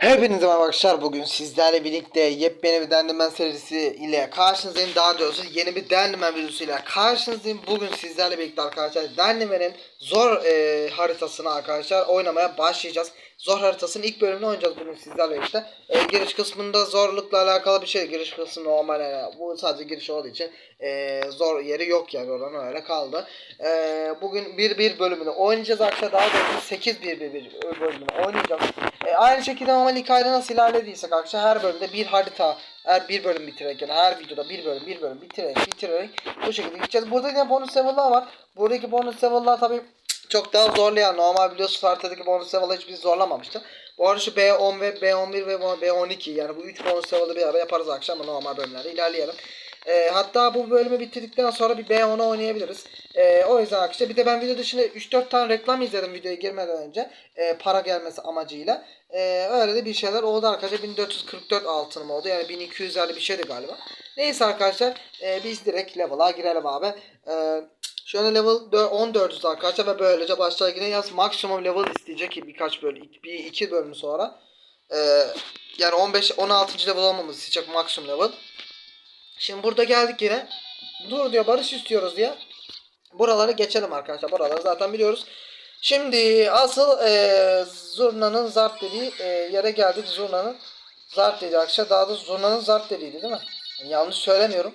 Hepinize merhaba arkadaşlar. Bugün sizlerle birlikte yepyeni bir Dendimen serisi ile karşınızdayım. Daha doğrusu yeni bir Dendimen videosu ile karşınızdayım. Bugün sizlerle birlikte arkadaşlar Dendimen'in zor e, haritasını arkadaşlar oynamaya başlayacağız. Zor haritasının ilk bölümünü oynayacağız bugün sizlerle birlikte e, giriş kısmında zorlukla alakalı bir şey. Giriş kısmı normal yani bu sadece giriş olduğu için e, zor yeri yok yani. Oranın öyle kaldı. E, bugün bir bir bölümünü oynayacağız arkadaşlar. Daha doğrusu 8 bir bir bir bölümünü oynayacağız aynı şekilde normal hikayede nasıl ilerlediysek arkadaşlar her bölümde bir harita her bir bölüm bitirerek yani her videoda bir bölüm bir bölüm bitirerek bitirerek bu şekilde gideceğiz. Burada yine bonus level'lar var. Buradaki bonus level'lar tabi çok daha zorlayan normal biliyorsunuz haritadaki bonus level'ı hiç bizi zorlamamıştı. Bu arada şu B10 ve B11 ve B12 yani bu 3 bonus level'ı bir ara yaparız akşam ama normal bölümlerde ilerleyelim. E, hatta bu bölümü bitirdikten sonra bir B10'u oynayabiliriz. E, o yüzden arkadaşlar bir de ben video dışında 3-4 tane reklam izledim videoya girmeden önce. E, para gelmesi amacıyla. E, öyle de bir şeyler oldu arkadaşlar. 1444 altınım oldu. Yani 1200'lerde bir şeydi galiba. Neyse arkadaşlar e, biz direkt level'a girelim abi. E, şu an level 14'üz arkadaşlar ve böylece başlar yine yaz maksimum level isteyecek ki birkaç bölüm bir iki bölüm sonra. E, yani 15 16. level olmamız isteyecek maksimum level. Şimdi burada geldik yine. Dur diyor barış istiyoruz diye. Buraları geçelim arkadaşlar. Buraları zaten biliyoruz. Şimdi asıl e, Zurna'nın zarp dediği e, yere geldik. Zurna'nın zarp dediği arkadaşlar. Daha da Zurna'nın zarp dediğiydi değil mi? Yani yanlış söylemiyorum.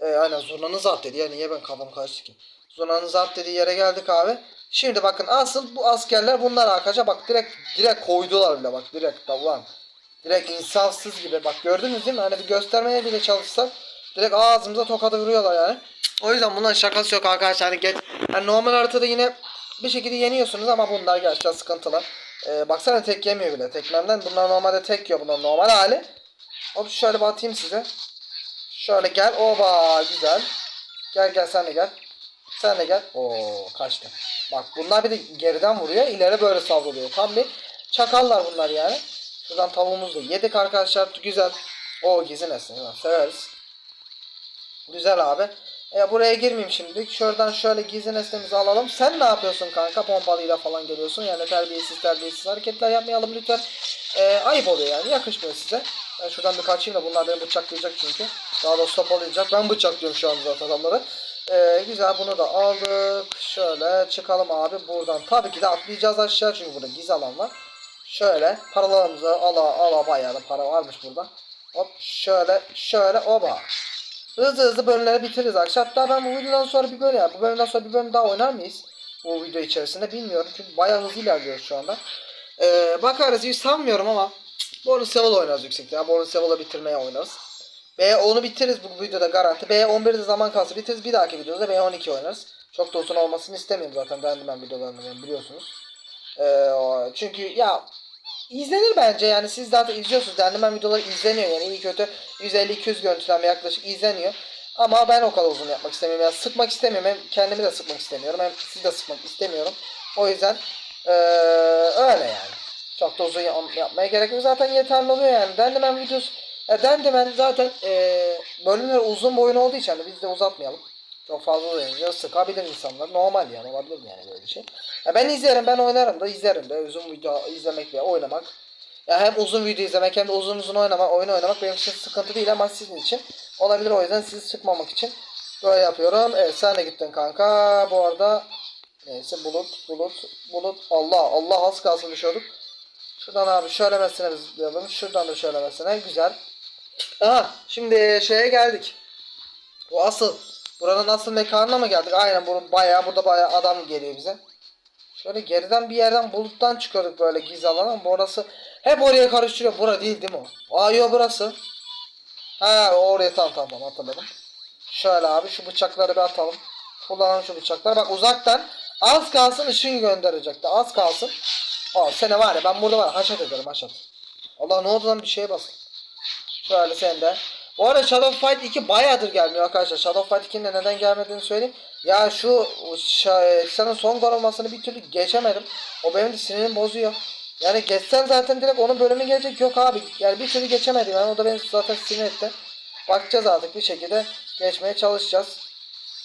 E, aynen Zurna'nın zarp dediği. Yani niye ben kafam karıştı ki? Zurna'nın zarp dediği yere geldik abi. Şimdi bakın asıl bu askerler bunlar arkadaşlar. Bak direkt direkt koydular bile bak direkt davran. Direkt insafsız gibi. Bak gördünüz değil mi? Hani bir göstermeye bile çalışsak direkt ağzımıza tokadı vuruyorlar yani. O yüzden bunların şakası yok arkadaşlar. Hani yani normal haritada yine bir şekilde yeniyorsunuz ama bunlar gerçekten sıkıntılı. Ee, baksana tek yemiyor bile teklemden. Bunlar normalde tek yiyor bunlar normal hali. Hop şöyle bir atayım size. Şöyle gel. Oba güzel. Gel gel sen de gel. Sen de gel. Oo kaçtı. Bak bunlar bir de geriden vuruyor. ileri böyle savruluyor. Tam bir çakallar bunlar yani. Şuradan tavuğumuzu da yedik arkadaşlar. Güzel. O gizli. Severiz. Güzel abi. E, buraya girmeyeyim şimdi. Şuradan şöyle gizli nesnemizi alalım. Sen ne yapıyorsun kanka? Pompalıyla falan geliyorsun. Yani terbiyesiz terbiyesiz hareketler yapmayalım lütfen. E, ayıp oluyor yani. Yakışmıyor size. Ben şuradan bir kaçayım da bunlar beni bıçaklayacak çünkü. Daha da sopalayacak. Ben bıçaklıyorum şu an zaten adamları. E, güzel bunu da aldık. Şöyle çıkalım abi buradan. Tabii ki de atlayacağız aşağı çünkü burada gizli alan var. Şöyle paralarımızı ala ala bayağı da para varmış burada. Hop şöyle şöyle oba. Hızlı hızlı bölümleri bitiririz arkadaşlar. Hatta ben bu videodan sonra bir bölüm bu bölümden sonra bir bölüm daha oynar mıyız? Bu video içerisinde bilmiyorum. Çünkü bayağı hızlı ilerliyoruz şu anda. Ee, bakarız hiç sanmıyorum ama bonus level oynarız yüksekte. Yani bonus level'ı bitirmeye oynarız. B10'u bitiririz bu videoda garanti. B11'de zaman kalsa bitiririz. Bir dahaki videoda B12 oynarız. Çok da uzun olmasını istemiyorum zaten. Dendimen videolarını benim biliyorsunuz. Ee, çünkü ya izlenir bence yani siz zaten izliyorsunuz. Dendimen videoları izleniyor yani iyi kötü 150-200 görüntülenme yaklaşık izleniyor. Ama ben o kadar uzun yapmak istemiyorum. Yani sıkmak istemiyorum. Hem kendimi de sıkmak istemiyorum. Hem sizi de sıkmak istemiyorum. O yüzden ee, öyle yani. Çok da uzun yapmaya gerek yok. Zaten yeterli oluyor yani. Dendimen videosu ya Dendimen zaten ee, bölümler uzun boyun olduğu için hani biz de uzatmayalım. Çok fazla uzayınca sıkabilir insanlar. Normal yani olabilir yani böyle bir şey. Ya ben izlerim ben oynarım da izlerim de uzun video izlemek ve oynamak. Ya hem uzun video izlemek hem de uzun uzun oynamak, oyun oynamak benim için sıkıntı değil ama sizin için olabilir o yüzden sizi sıkmamak için böyle yapıyorum. Evet sen de gittin kanka. Bu arada neyse bulut bulut bulut Allah Allah az kalsın düşüyorduk. Şuradan abi şöylemesine zıplayalım. Şuradan da şöylemesine güzel. Aha şimdi şeye geldik. Bu asıl Buranın asıl mekanına mı geldik? Aynen bunun bayağı burada bayağı adam geliyor bize. Şöyle geriden bir yerden buluttan çıkıyorduk böyle gizli alan ama burası hep oraya karıştırıyor. Bura değil değil mi o? Aa yok burası. Ha oraya tam tam tam hatırladım. Şöyle abi şu bıçakları bir atalım. Kullanalım şu bıçakları. Bak uzaktan az kalsın ışın gönderecekti. Az kalsın. Aa sene var ya ben burada var haşat ederim haşat. Allah ne oldu lan bir şeye bas. Şöyle sen de. Bu arada Shadow Fight 2 bayağıdır gelmiyor arkadaşlar. Shadow Fight 2'nin de neden gelmediğini söyleyeyim. Ya şu senin son korunmasını bir türlü geçemedim. O benim de sinirimi bozuyor. Yani geçsem zaten direkt onun bölümü gelecek. Yok abi. Yani bir türlü geçemedim. Yani o da beni zaten sinir etti. Bakacağız artık bir şekilde geçmeye çalışacağız.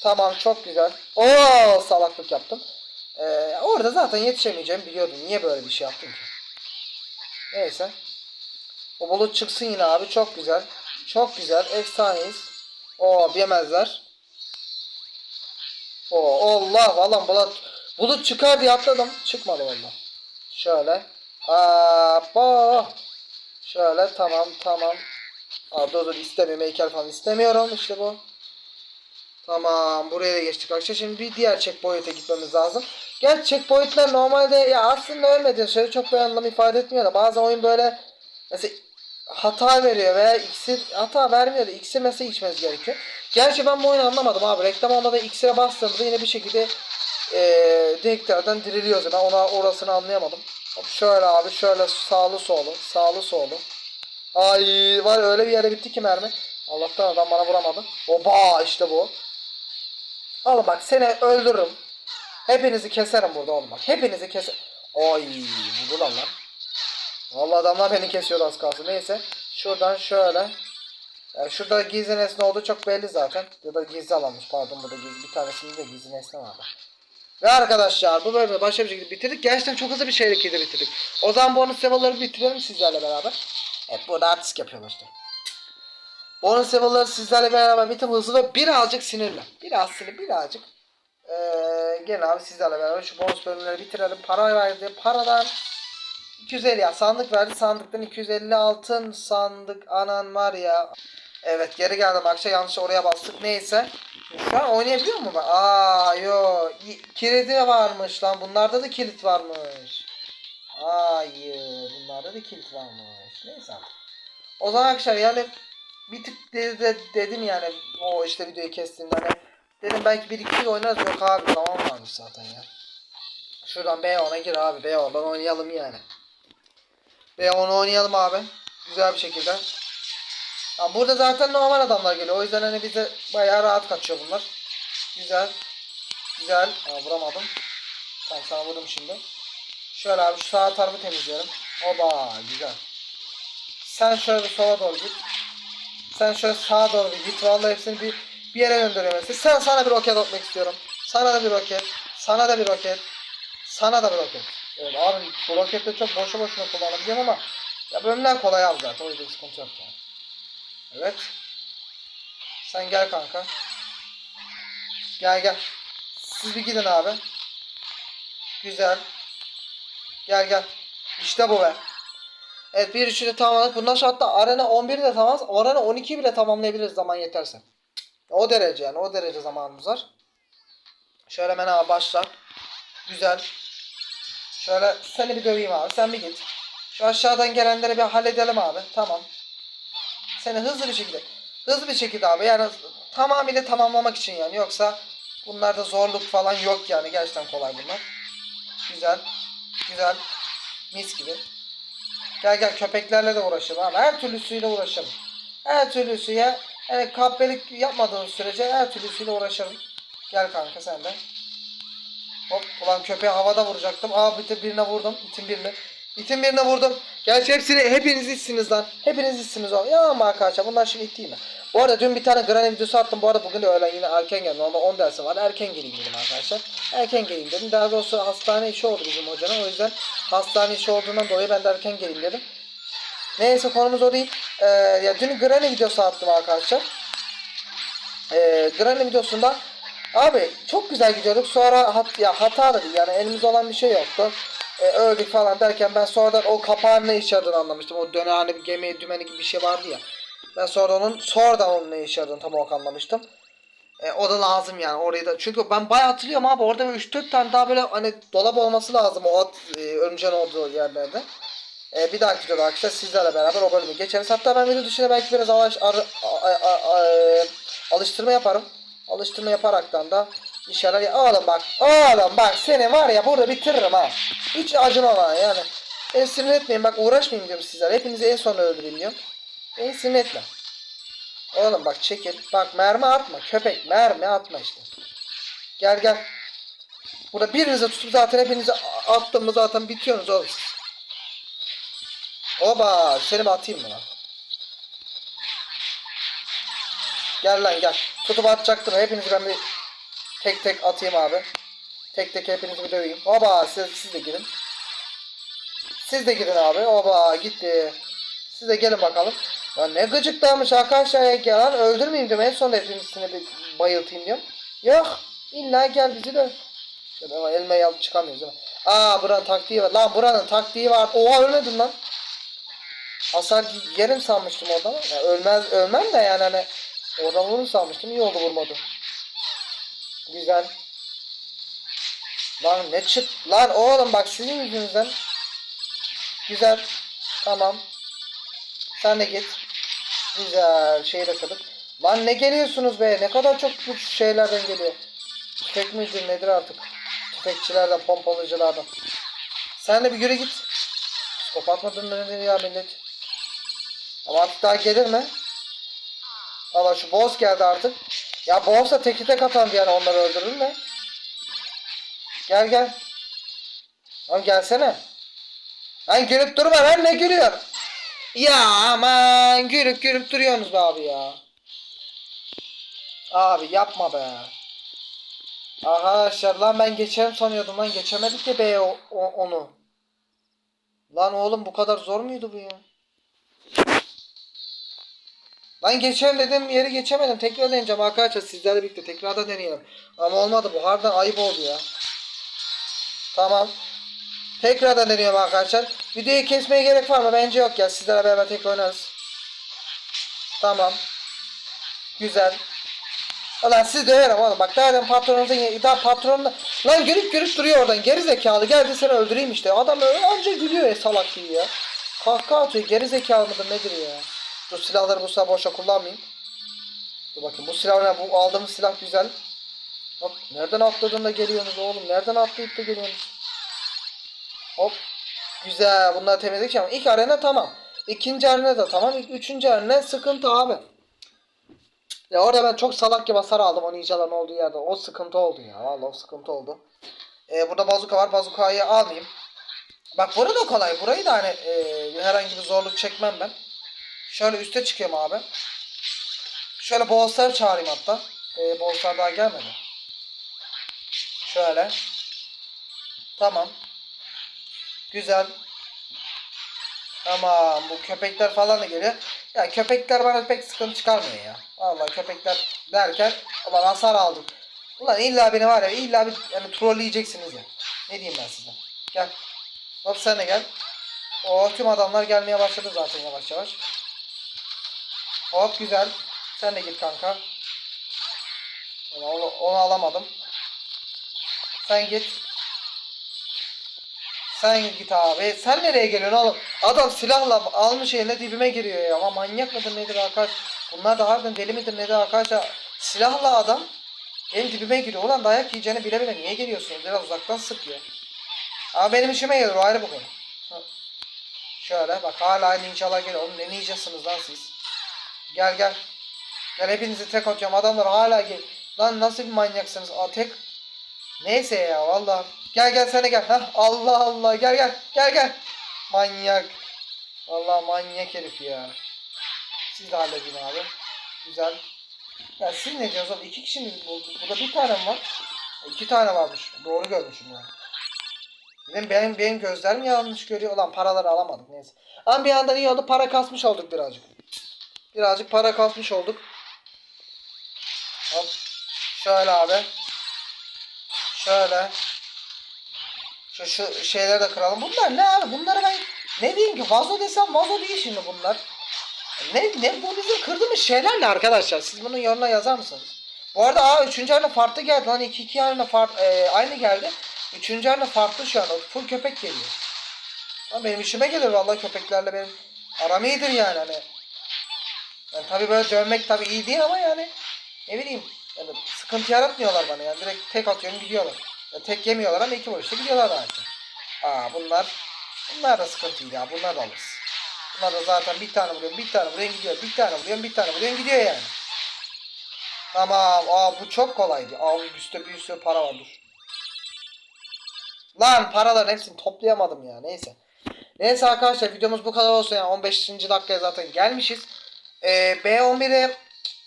Tamam çok güzel. Oo salaklık yaptım. Ee, orada zaten yetişemeyeceğimi biliyordum. Niye böyle bir şey yaptım ki? Neyse. O bulut çıksın yine abi. Çok güzel. Çok güzel. Efsaneyiz. Oo yemezler. Oo Allah valla bulut bulut çıkar diye atladım. Çıkmadı valla. Şöyle. Hoppa. Şöyle tamam tamam. Aa, dur dur istemiyorum. Heykel falan istemiyorum. İşte bu. Tamam buraya da geçtik arkadaşlar. Şimdi bir diğer checkpoint'e gitmemiz lazım. Gerçi checkpoint'ler normalde ya aslında ölmediğin sürece çok bir anlam ifade etmiyor da bazen oyun böyle mesela hata veriyor veya iksir hata vermiyor da iksir mesela içmeniz gerekiyor. Gerçi ben bu oyunu anlamadım abi. Reklam olmadan iksire bastığımızda yine bir şekilde eee direktörden diriliyoruz. Ben ona orasını anlayamadım. Hop şöyle abi şöyle sağlı solu sağlı solu. Ay var öyle bir yere bitti ki mermi. Allah'tan adam bana vuramadı. Oba işte bu. Oğlum bak seni öldürürüm. Hepinizi keserim burada oğlum bak. Hepinizi keser. Ay vurdular lan. Vallahi adamlar beni kesiyordu az kalsın. Neyse. Şuradan şöyle. Yani şurada gizli nesne olduğu çok belli zaten. Ya da gizli alanmış pardon burada gizli. Bir tanesinde de gizli nesne vardı. Ve arkadaşlar bu bölümü başka bir şekilde bitirdik. Gerçekten çok hızlı bir şeyle bitirdik. O zaman bonus level'ları bitirelim sizlerle beraber. Evet burada artist yapıyorlar işte. Bonus level'ları sizlerle beraber bitirip hızlı ve birazcık sinirli. Biraz sinir birazcık. Ee, gelin abi sizlerle beraber şu bonus bölümleri bitirelim. Para verdi. Paradan 250 ya sandık verdi. Sandıktan 250 altın sandık. Anan var ya. Evet geri geldim akşam yanlış oraya bastık. Neyse. Şu an oynayabiliyor mu? Aa yo. Kilidi varmış lan. Bunlarda da kilit varmış. Hayır. Bunlarda da kilit varmış. Neyse. O zaman arkadaşlar yani bir tık de, de- dedim yani o işte videoyu kestiğimde hani dedim belki bir iki oynarız yok abi zaman varmış zaten ya. Şuradan B10'a gir abi B10'dan oynayalım yani. B10'u oynayalım abi. Güzel bir şekilde. Ya burada zaten normal adamlar geliyor. O yüzden hani bize bayağı rahat kaçıyor bunlar. Güzel. Güzel. Aa, vuramadım. Tamam sana vurdum şimdi. Şöyle abi şu sağ tarafı temizleyelim. Oba güzel. Sen şöyle bir sola doğru git. Sen şöyle sağa doğru bir git. Vallahi hepsini bir, bir yere gönderiyorum. Sen sana bir roket atmak istiyorum. Sana da bir roket. Sana da bir roket. Sana da bir roket. Evet abi bu roketi çok boşu boşuna kullanabiliyorum ama ya bölümler kolay abi zaten. O yüzden sıkıntı yok yani. Evet. Sen gel kanka. Gel gel. Siz bir gidin abi. Güzel. Gel gel. İşte bu be. Evet bir üçünü tamamladık. Bundan sonra hatta arena 11'i de tamamız. Arena 12'yi bile tamamlayabiliriz zaman yeterse. O derece yani o derece zamanımız var. Şöyle hemen abi başla. Güzel. Şöyle seni bir döveyim abi. Sen bir git. Şu aşağıdan gelenleri bir halledelim abi. Tamam. Seni hızlı bir şekilde. Hızlı bir şekilde abi. Yani tamamıyla tamamlamak için yani. Yoksa bunlarda zorluk falan yok yani. Gerçekten kolay bunlar. Güzel. Güzel. Mis gibi. Gel gel köpeklerle de uğraşalım abi. Her türlüsüyle uğraşalım. Her türlüsüye yani kahpelik yapmadığın sürece her türlüsüyle uğraşalım. Gel kanka sen de. Hop ulan köpeği havada vuracaktım. Aa de birine vurdum. İtin birine. İtin birine vurdum. Gerçi hepsini hepiniz itsiniz lan. Hepiniz itsiniz o. Ya ama arkadaşlar bunlar şimdi it değil mi? Bu arada dün bir tane Granny videosu attım. Bu arada bugün de öğlen yine erken geldim. Normal 10 dersim var. Erken geleyim dedim arkadaşlar. Erken geleyim dedim. Daha doğrusu hastane işi oldu bizim hocanın. O yüzden hastane işi olduğundan dolayı ben de erken geleyim dedim. Neyse konumuz o değil. Ee, ya dün Granny videosu attım arkadaşlar. Ee, Granny videosunda abi çok güzel gidiyorduk. Sonra hat, ya hata da yani elimizde olan bir şey yoktu. Ee, öldük falan derken ben sonradan o kapağın ne işe yaradığını anlamıştım. O döne hani bir gemi dümeni gibi bir şey vardı ya. Ben sonra onun sonradan onun ne işe yaradığını tam olarak anlamıştım. E, o da lazım yani orayı da. Çünkü ben bayağı hatırlıyorum abi orada 3-4 tane daha böyle hani dolap olması lazım o at, e, örümceğin olduğu yerlerde. E, bir dahaki videoda arkadaşlar sizlerle beraber o bölümü geçeriz. Hatta ben video dışında belki biraz alaş, ar, a, a, a, a, alıştırma yaparım. Alıştırma yaparaktan da inşallah ya, oğlum bak oğlum bak seni var ya burada bitiririm ha. Hiç acıma var yani. Beni sinir etmeyin bak uğraşmayayım diyorum sizler. Hepinizi en son öldüreyim diyorum. Beni sinir etme. Oğlum bak çekil. Bak mermi atma köpek mermi atma işte. Gel gel. Burada birinize tutup zaten hepinizi attığımda zaten bitiyorsunuz oğlum. Oba seni atayım mı lan? Gel lan gel. Tutup atacaktım. Hepinizi ben bir tek tek atayım abi. Tek tek hepinizi bir döveyim. Oba siz, siz de girin. Siz de girin abi. Oba gitti. Siz de gelin bakalım. Lan ne gıcıklanmış arkadaşlar ya. Lan öldürmeyeyim diyorum. En son hepimizini bir bayıltayım diyorum. Yok. İlla gel bizi de. Şöyle ama elmayı alıp çıkamıyoruz değil mi? Aa buranın taktiği var. Lan buranın taktiği var. Oha ölmedim lan. Hasar yerim sanmıştım orada ama. Ya ölmez, ölmem de yani hani. Oradan vurur sanmıştım. İyi oldu vurmadı. Güzel. Lan ne çık. Lan oğlum bak sizin yüzünüzden. Güzel. Tamam. Sen de git. Güzel. Şeyi de kırdık. Lan ne geliyorsunuz be? Ne kadar çok bu şeylerden geliyor. Tüfek midir nedir artık? Tüfekçilerden, pompalıcılardan. Sen de bir yürü git. Psikopat mıdır ya millet? Ama artık daha gelir mi? Allah şu boss geldi artık. Ya boss da teki tek atandı yani onları öldürür mü? Gel gel. Lan gelsene. Lan gülüp durma lan ne gülüyor? Ya aman gülüp gülüp duruyorsunuz be abi ya. Abi yapma be. Arkadaşlar lan ben geçerim sanıyordum lan geçemedik ya be o, o- onu. Lan oğlum bu kadar zor muydu bu ya? Lan geçerim dedim yeri geçemedim. Tekrar deneyeceğim arkadaşlar sizlerle birlikte tekrardan deneyelim. Ama olmadı bu harbiden ayıp oldu ya. Tamam. Tekrardan deniyorum arkadaşlar. Videoyu kesmeye gerek var mı? Bence yok ya. Sizlerle beraber tekrar oynarız. Tamam. Güzel. Ulan siz döverim oğlum. Bak daha demin patronunuzun daha patronun lan gülüp gülüp duruyor oradan. Geri zekalı geldi seni öldüreyim işte. Adam öyle anca gülüyor ya salak gibi ya. Kahkaha atıyor. Geri zekalı mıdır nedir ya? Dur silahları bu sefer boşa kullanmayayım. Dur bakayım bu silah ne? Bu aldığımız silah güzel. Hop nereden atladın da geliyorsunuz oğlum? Nereden atlayıp da geliyorsunuz? Hop. Güzel. Bunları temizledik ama ilk arena tamam. İkinci arena da tamam. İlk üçüncü arena sıkıntı abi. Ya orada ben çok salak gibi hasar aldım o ninjaların olduğu yerde. O sıkıntı oldu ya. Vallahi o sıkıntı oldu. Ee, burada bazuka var. Bazukayı almayayım. Bak burada da kolay. Burayı da hani e, herhangi bir zorluk çekmem ben. Şöyle üste çıkıyorum abi. Şöyle bossları çağırayım hatta. Ee, bosslar daha gelmedi. Şöyle. Tamam. Güzel. Tamam bu köpekler falan da geliyor. Ya köpekler bana pek sıkıntı çıkarmıyor ya. Vallahi köpekler derken ulan hasar aldım. Ulan illa beni var ya illa bir yani trolleyeceksiniz ya. Ne diyeyim ben size. Gel. Hop sen de gel. O tüm adamlar gelmeye başladı zaten yavaş yavaş. Hop güzel. Sen de git kanka. Onu, onu alamadım. Sen git. Sen git abi. Sen nereye geliyorsun oğlum? Adam silahla almış eline dibime giriyor ya. Ama manyak mıdır nedir arkadaş? Bunlar da harbiden deli midir nedir arkadaşlar? Silahla adam benim dibime giriyor. Ulan dayak yiyeceğini bile bile niye geliyorsun? Biraz uzaktan sık ya. Ama benim işime gelir o ayrı bu konu. Şöyle bak hala aynı inşallah geliyor. Oğlum ne yiyeceksiniz lan siz? Gel gel. Gel hepinizi tek atıyorum. Adamlar hala gel. Lan nasıl bir manyaksınız? Aa, tek Neyse ya vallahi. Gel gel de gel. Hah Allah Allah gel gel. Gel gel. Manyak. Vallahi manyak herif ya. Siz de halledin abi. Güzel. Ya siz ne diyorsunuz oğlum? İki kişi mi bulduk? Burada bir tane mi var? İki tane varmış. Doğru görmüşüm ya. Benim, benim, benim gözlerim yanlış görüyor. Ulan paraları alamadık neyse. Ama bir yandan iyi oldu. Para kasmış olduk birazcık. Birazcık para kasmış olduk. Hop. Şöyle abi. Şöyle. Şu, şu şeyleri de kıralım. Bunlar ne abi? Bunları ben ne diyeyim ki? Vazo desem vazo değil şimdi bunlar. Ne, ne bu bizim kırdığımız şeyler ne arkadaşlar? Siz bunun yorumuna yazar mısınız? Bu arada aa 3. arena farklı geldi lan 2 2 arena farklı e, aynı geldi. 3. arena farklı şu an. Full köpek geliyor. Ama benim işime gelir vallahi köpeklerle benim aram iyidir yani hani. Yani tabii böyle dövmek tabii iyi değil ama yani ne bileyim yani sıkıntı yaratmıyorlar bana yani direkt tek atıyorum gidiyorlar. Ya tek yemiyorlar ama iki vuruşta gidiyorlar bence. Aa bunlar bunlar da sıkıntı ya bunlar da alırız. Bunlar da zaten bir tane vuruyorum bir tane vuruyorum gidiyor bir tane vuruyorum bir tane vuruyorum gidiyor yani. Tamam aa bu çok kolaydı. Aa üstte bir sürü para var dur. Lan paraların hepsini toplayamadım ya neyse. Neyse arkadaşlar videomuz bu kadar olsun yani 15. dakikaya zaten gelmişiz. Ee, B11'e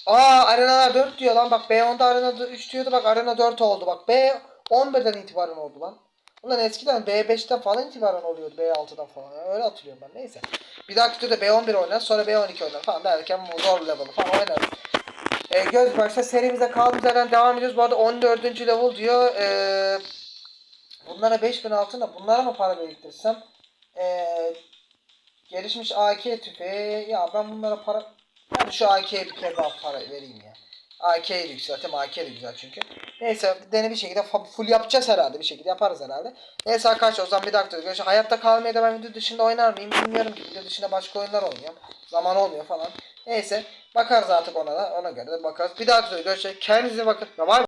Aa arenalar 4 diyor lan bak B10'da arena 3 diyordu bak arena 4 oldu bak B11'den itibaren oldu lan. Ulan eskiden B5'ten falan itibaren oluyordu. B6'dan falan. Öyle hatırlıyorum ben. Neyse. Bir dahaki videoda B11 oynar. Sonra B12 oynar falan derken zor level falan oynarız. E, göz başta serimize kaldığımız yerden devam ediyoruz. Bu arada 14. level diyor. E, bunlara 5000 altına bunlara mı para biriktirsem? E, gelişmiş AK tüfeği. Ya ben bunlara para... Hadi şu AK'ye bir kere daha para vereyim ya. AK'yi yükselteyim. AK de güzel çünkü. Neyse dene bir şekilde full yapacağız herhalde. Bir şekilde yaparız herhalde. Neyse arkadaşlar o zaman bir dakika görüşürüz. Hayatta kalmaya da ben video dışında oynar mıyım bilmiyorum ki. Video dışında başka oyunlar oynuyorum. Zaman olmuyor falan. Neyse bakarız artık ona da. Ona göre de bakarız. Bir videoda görüşürüz. Kendinize bakın. Bye.